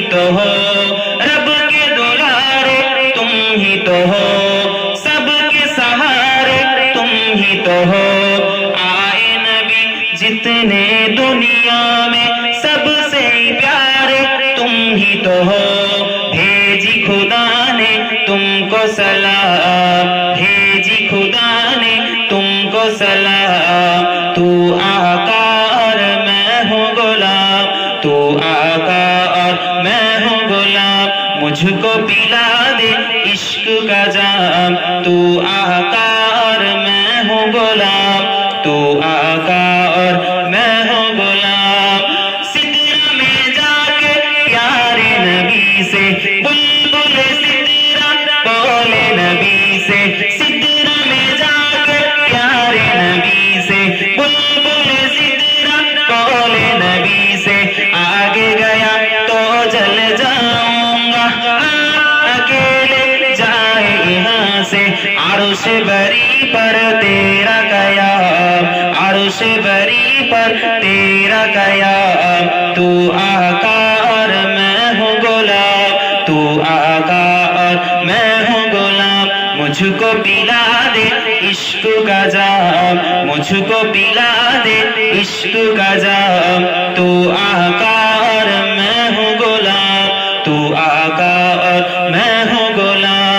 तो हो, रब के दुलारे तुम ही तो हो, सब के सहारे तुम ही तो हो। आए नबी, जितने दुनिया में सबसे प्यारे तुम ही तो हो। भेजी खुदा ने तुमको सलाम, भेजी खुदा ने तुमको सलाम। तू आकार मैं हूँ गुलाम, तू हूँ गुलाम मुझको पिला दे इश्क का जाम। तू आका और मैं हूँ गुलाम। तू आका और मैं हूँ गुलाम। सिदरा में जाके प्यारे नबी से बुलबुल सिदरा से आरुष बरी पर तेरा कयाम आरुष बरी पर तेरा कयाम। तू आका और मैं हूँ गुलाम, तू आका और मैं हूँ गुलाम। मुझको पिला दे इश्क का जाम, मुझको पिला दे इश्क का जाम। तू आका मैं हूँ गुलाम, तू आका और मैं हूँ गुलाम।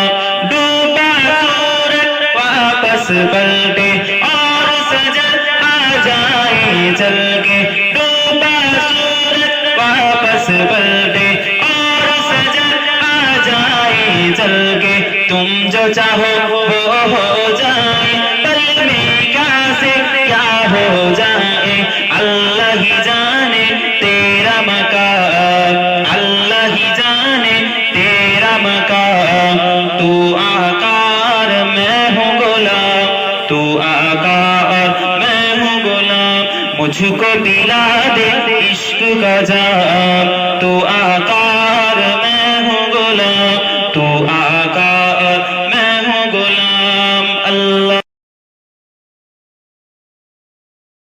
पलटे और सजन आ जाए चल के। डूबा सूरज वापस पलटे और सजन आ जाए चल के। तुम जो चाहो वो हो जाए, पल में क्या से क्या हो जाए। अल्लाह ही जाने तेरा मकाम अल्लाह ही जाने मुझको दिला दे इश्क का जान तो आका